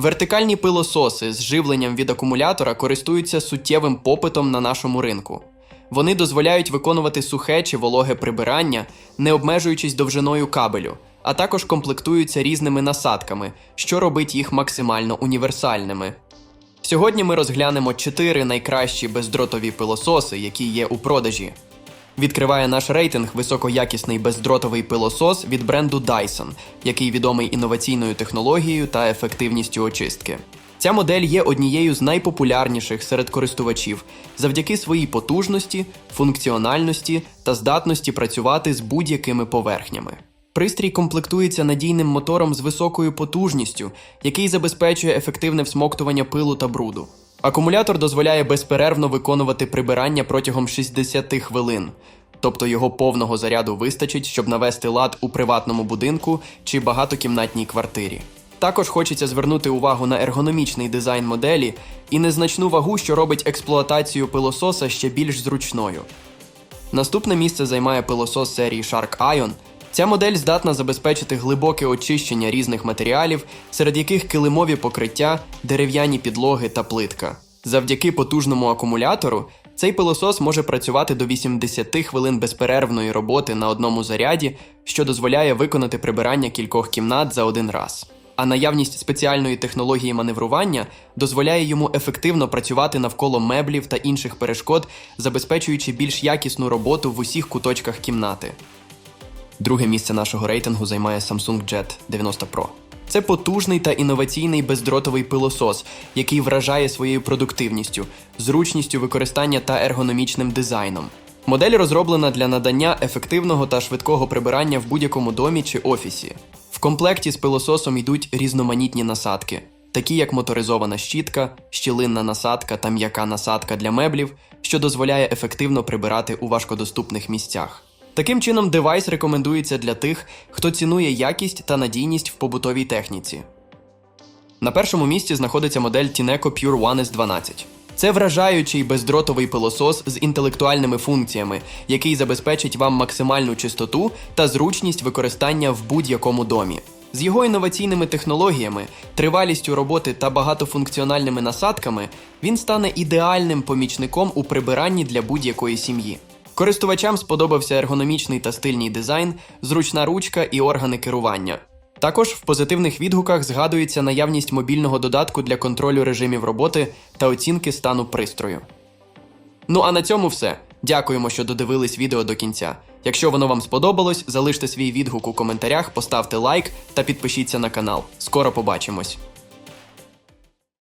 Вертикальні пилососи з живленням від акумулятора користуються суттєвим попитом на нашому ринку. Вони дозволяють виконувати сухе чи вологе прибирання, не обмежуючись довжиною кабелю, а також комплектуються різними насадками, що робить їх максимально універсальними. Сьогодні ми розглянемо чотири найкращі бездротові пилососи, які є у продажі. Відкриває наш рейтинг високоякісний бездротовий пилосос від бренду Dyson, який відомий інноваційною технологією та ефективністю очистки. Ця модель є однією з найпопулярніших серед користувачів завдяки своїй потужності, функціональності та здатності працювати з будь-якими поверхнями. Пристрій комплектується надійним мотором з високою потужністю, який забезпечує ефективне всмоктування пилу та бруду. Акумулятор дозволяє безперервно виконувати прибирання протягом 60 хвилин, тобто його повного заряду вистачить, щоб навести лад у приватному будинку чи багатокімнатній квартирі. Також хочеться звернути увагу на ергономічний дизайн моделі і незначну вагу, що робить експлуатацію пилососа ще більш зручною. Наступне місце займає пилосос серії Shark Ion. Ця модель здатна забезпечити глибоке очищення різних матеріалів, серед яких килимові покриття, дерев'яні підлоги та плитка. Завдяки потужному акумулятору цей пилосос може працювати до 80 хвилин безперервної роботи на одному заряді, що дозволяє виконати прибирання кількох кімнат за один раз. А наявність спеціальної технології маневрування дозволяє йому ефективно працювати навколо меблів та інших перешкод, забезпечуючи більш якісну роботу в усіх куточках кімнати. Друге місце нашого рейтингу займає Samsung Jet 90 Pro. Це потужний та інноваційний бездротовий пилосос, який вражає своєю продуктивністю, зручністю використання та ергономічним дизайном. Модель розроблена для надання ефективного та швидкого прибирання в будь-якому домі чи офісі. В комплекті з пилососом йдуть різноманітні насадки, такі як моторизована щітка, щілинна насадка та м'яка насадка для меблів, що дозволяє ефективно прибирати у важкодоступних місцях. Таким чином, девайс рекомендується для тих, хто цінує якість та надійність в побутовій техніці. На першому місці знаходиться модель Tineco Pure One S12. Це вражаючий бездротовий пилосос з інтелектуальними функціями, який забезпечить вам максимальну чистоту та зручність використання в будь-якому домі. З його інноваційними технологіями, тривалістю роботи та багатофункціональними насадками він стане ідеальним помічником у прибиранні для будь-якої сім'ї. Користувачам сподобався ергономічний та стильний дизайн, зручна ручка і органи керування. Також в позитивних відгуках згадується наявність мобільного додатку для контролю режимів роботи та оцінки стану пристрою. Ну а на цьому все. Дякуємо, що додивились відео до кінця. Якщо воно вам сподобалось, залиште свій відгук у коментарях, поставте лайк та підпишіться на канал. Скоро побачимось.